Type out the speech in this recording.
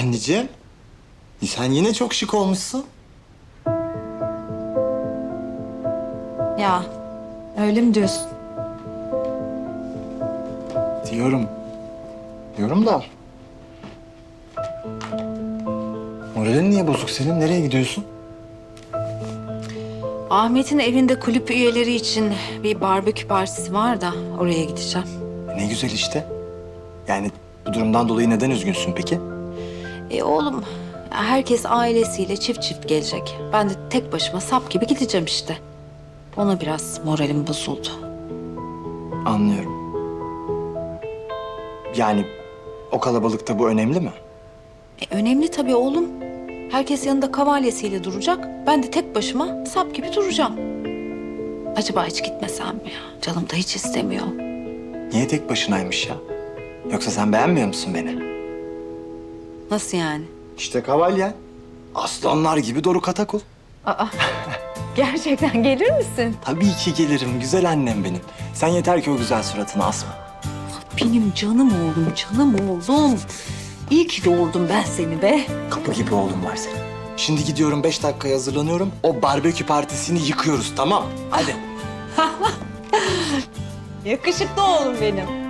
Anneciğim, sen yine çok şık olmuşsun. Ya öyle mi diyorsun? Diyorum. Diyorum da. Moralin niye bozuk senin? Nereye gidiyorsun? Ahmet'in evinde kulüp üyeleri için bir barbekü partisi var da oraya gideceğim. Ne güzel işte. Yani bu durumdan dolayı neden üzgünsün peki? E oğlum herkes ailesiyle çift çift gelecek. Ben de tek başıma sap gibi gideceğim işte. Ona biraz moralim bozuldu. Anlıyorum. Yani o kalabalıkta bu önemli mi? E, önemli tabii oğlum. Herkes yanında kavalyesiyle duracak. Ben de tek başıma sap gibi duracağım. Acaba hiç gitmesem mi ya? Canım da hiç istemiyor. Niye tek başınaymış ya? Yoksa sen beğenmiyor musun beni? Nasıl yani? İşte kavalyen. Aslanlar gibi Doruk Atakul. Aa, gerçekten gelir misin? Tabii ki gelirim güzel annem benim. Sen yeter ki o güzel suratını asma. Benim canım oğlum, canım oğlum. İyi ki doğurdum ben seni be. Kapı gibi oğlum var senin. Şimdi gidiyorum beş dakikaya hazırlanıyorum. O barbekü partisini yıkıyoruz tamam. Hadi. Yakışıklı oğlum benim.